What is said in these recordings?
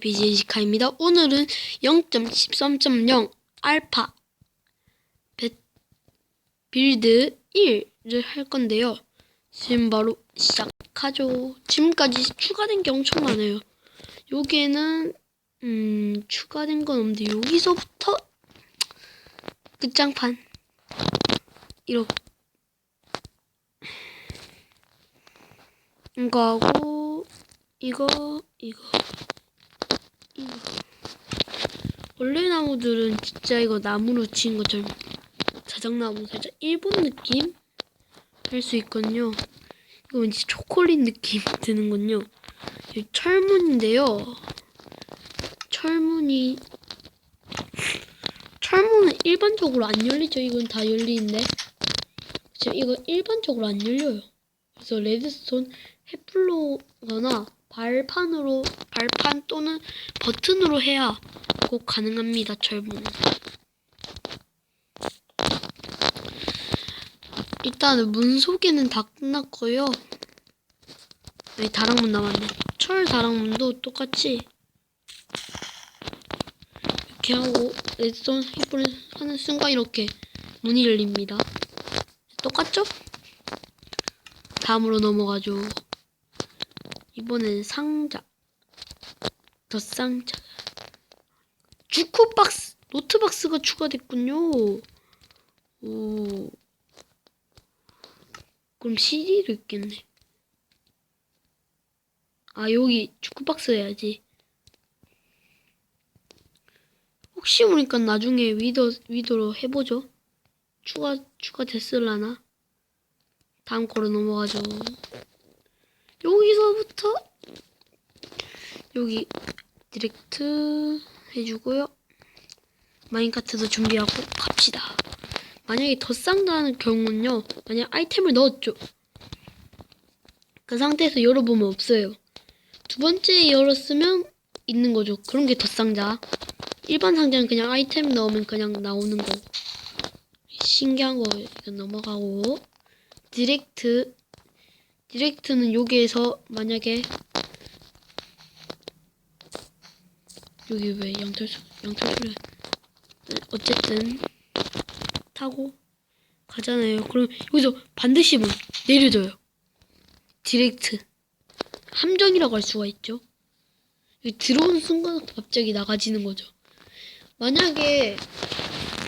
BJ시카입니다. 오늘은 0.13.0 알파 베- 빌드 1을 할 건데요. 지금 바로 시작하죠. 지금까지 추가된 게 엄청 많아요. 여기에는 음 추가된 건 없는데 여기서부터 끝장판 이렇게 이거 하고 이거 이거. 원래 나무들은 진짜 이거 나무로 지은 것처럼 자작나무 살짝 일본 느낌 할 수 있거든요. 이거 왠지 초콜릿 느낌 드는군요. 이 철문인데요. 철문이 철문은 일반적으로 안 열리죠. 이건 다 열리는데 지금 이거 일반적으로 안 열려요. 그래서 레드스톤 햇플로거나 발판으로 발판 또는 버튼으로 해야 꼭 가능합니다. 철문은. 일단은 문 소개는 다 끝났고요. 네, 다락문 남았네. 철 다락문도 똑같이 이렇게 하고 레드스톤 햇불을 하는 순간 이렇게 문이 열립니다. 똑같죠? 다음으로 넘어가죠. 이번엔 상자. 더 상자. 주쿠박스, 노트박스가 추가됐군요. 오. 그럼 CD도 있겠네. 아, 여기 주쿠박스 해야지. 혹시 모르니까 나중에 위더, 위더로 해보죠. 추가, 추가 됐을라나? 다음 거로 넘어가죠. 여기서부터 여기 디렉트 해주고요. 마인카트도 준비하고 갑시다. 만약에 더 쌍다는 경우는요. 만약 아이템을 넣었죠. 그 상태에서 열어보면 없어요. 두 번째 열었으면 있는 거죠. 그런 게더 쌍자. 일반 상자는 그냥 아이템 넣으면 그냥 나오는 거. 신기한 거 넘어가고 디렉트 디렉트는 여기에서 만약에 여기 왜 양털수 양털수를 어쨌든 타고 가잖아요. 그럼 여기서 반드시 뭐 내려줘요. 디렉트 함정이라고 할 수가 있죠. 들어온 순간 갑자기 나가지는 거죠. 만약에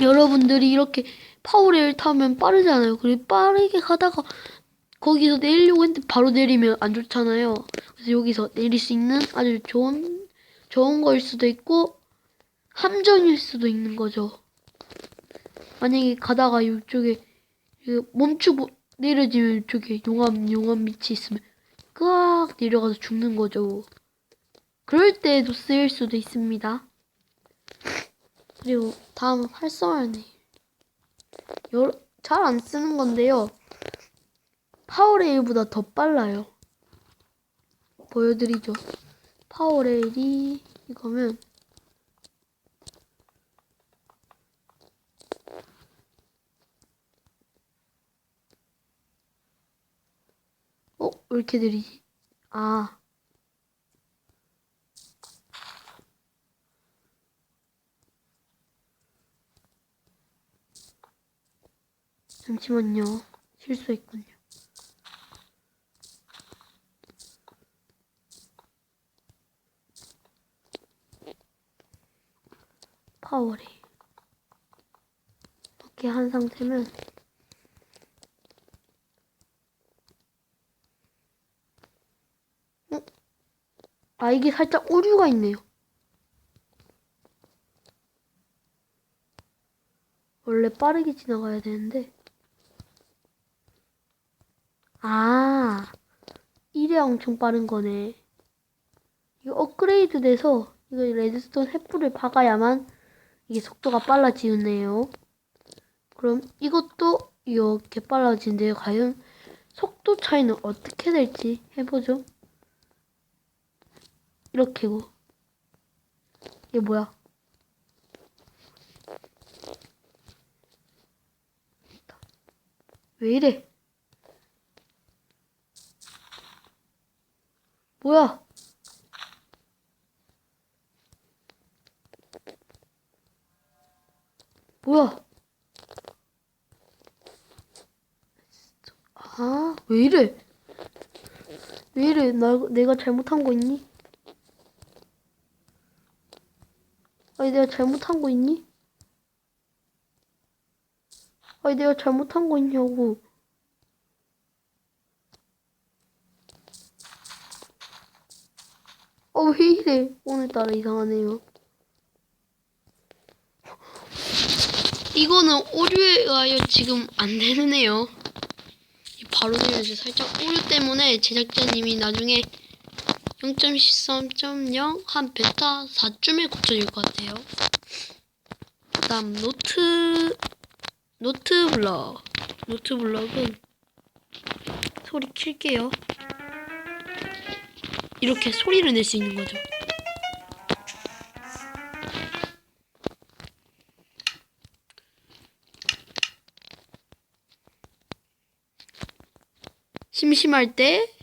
여러분들이 이렇게 파워레일 타면 빠르잖아요. 그리고 빠르게 가다가 거기서 내리려고 했는데 바로 내리면 안 좋잖아요. 그래서 여기서 내릴 수 있는 아주 좋은 좋은 거일 수도 있고 함정일 수도 있는 거죠. 만약에 가다가 이쪽에 멈추고 내려지면 이쪽에 용암 용암 밑이 있으면 꽉 내려가서 죽는 거죠. 그럴 때에도 쓰일 수도 있습니다. 그리고 다음 활성화네. 잘 안 쓰는 건데요. 파워레일보다 더 빨라요. 보여드리죠. 파워레일이 이거면 어? 왜 이렇게 느리지? 아 잠시만요. 실수했군요. 파워레 이렇게 한 상태면 어? 아 이게 살짝 오류가 있네요. 원래 빠르게 지나가야 되는데 아 이래 엄청 빠른 거네. 이거 업그레이드 돼서 이거 레드스톤 횃불을 박아야만 이게 속도가 빨라지네요. 그럼 이것도 이렇게 빨라지는데요. 과연 속도 차이는 어떻게 될지 해보죠. 이렇게고. 이게 뭐야? 왜 이래? 뭐야? 뭐야? 아, 왜 이래? 왜 이래? 나, 내가 잘못한 거 있니? 아니, 내가 잘못한 거 있니? 아니, 내가 잘못한 거 있냐고. 어, 왜 이래? 오늘따라 이상하네요. 이거는 오류가 지금 안 되네요. 바로 내려줘. 살짝 오류 때문에 제작자님이 나중에 0.13.0한 베타 4쯤에 고쳐질 것 같아요. 그다음 노트 노트 블럭 노트 블럭은 소리 킬게요. 이렇게 소리를 낼 수 있는 거죠. 심심할 때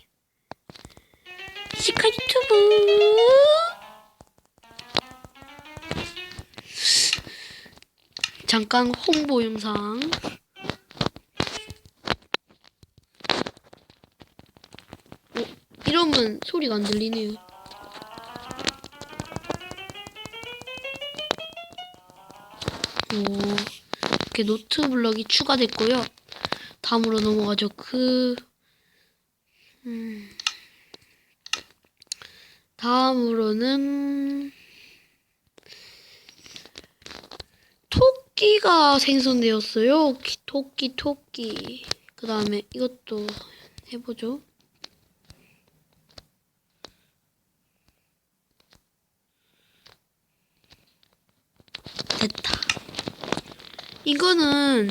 시카 유튜브 잠깐 홍보 영상 어, 이러면 소리가 안 들리네요. 오, 이렇게 노트 블럭이 추가됐고요. 다음으로 넘어가죠. 그 음. 다음으로는 토끼가 생성되었어요. 기- 토끼 토끼. 그 다음에 이것도 해보죠. 됐다. 이거는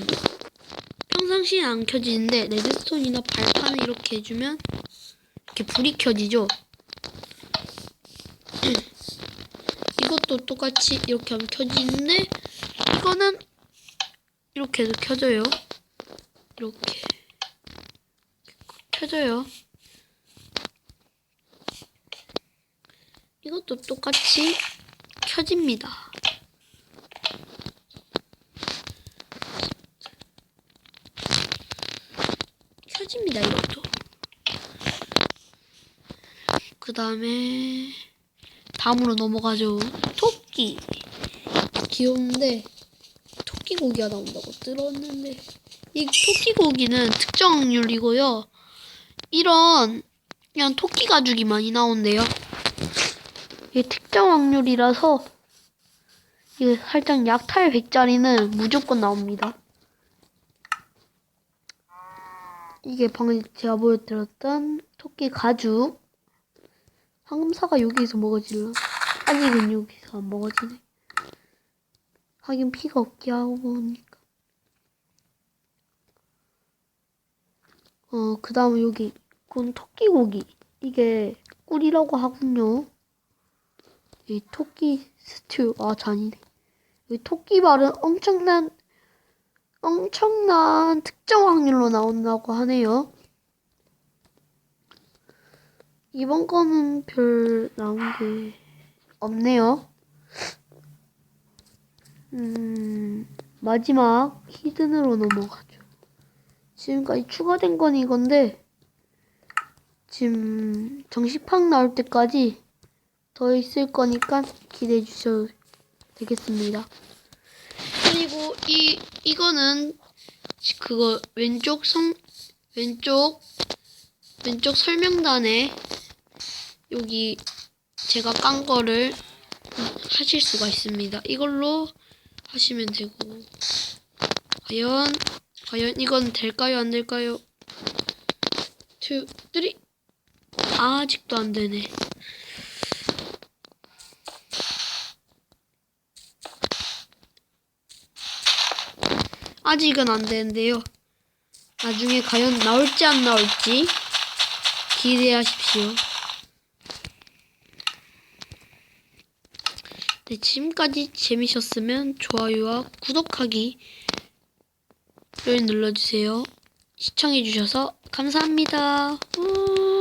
평상시에 안 켜지는데 레드스톤이나 발판을 이렇게 해주면 이렇게 불이 켜지죠. 이것도 똑같이 이렇게 하면 켜지는데 이거는 이렇게 해도 켜져요. 이렇게 켜져요. 이것도 똑같이 켜집니다. 켜집니다, 이것도. 그 다음에 다음으로 넘어가죠. 토끼. 귀여운데 토끼 고기가 나온다고 들었는데 이 토끼 고기는 특정 확률이고요. 이런 그냥 토끼 가죽이 많이 나온대요. 이게 특정 확률이라서 이게 살짝 약탈 100짜리는 무조건 나옵니다. 이게 방금 제가 보여드렸던 토끼 가죽. 황금사가 여기서 먹어질라. 아직은 여기서 안 먹어지네. 하긴 피가 없게 하고 보니까. 어, 그 다음에 여기, 그건 토끼 고기. 이게 꿀이라고 하군요. 이 토끼 스튜. 아, 잔이네. 이 토끼 발은 엄청난, 엄청난 특정 확률로 나온다고 하네요. 이번 거는 별 나온 게 없네요. 음, 마지막 히든으로 넘어가죠. 지금까지 추가된 건 이건데, 지금 정식판 나올 때까지 더 있을 거니까 기대해 주셔도 되겠습니다. 그리고 이, 이거는 그거 왼쪽 성, 왼쪽, 왼쪽 설명단에 여기 제가 깐 거를 하실 수가 있습니다. 이걸로 하시면 되고 과연 과연 이건 될까요 안 될까요? 2, 3 아직도 안 되네. 아직은 안 되는데요. 나중에 과연 나올지 안 나올지 기대하십시오. 네, 지금까지 재미셨으면 좋아요와 구독하기를 눌러주세요. 시청해주셔서 감사합니다. 우.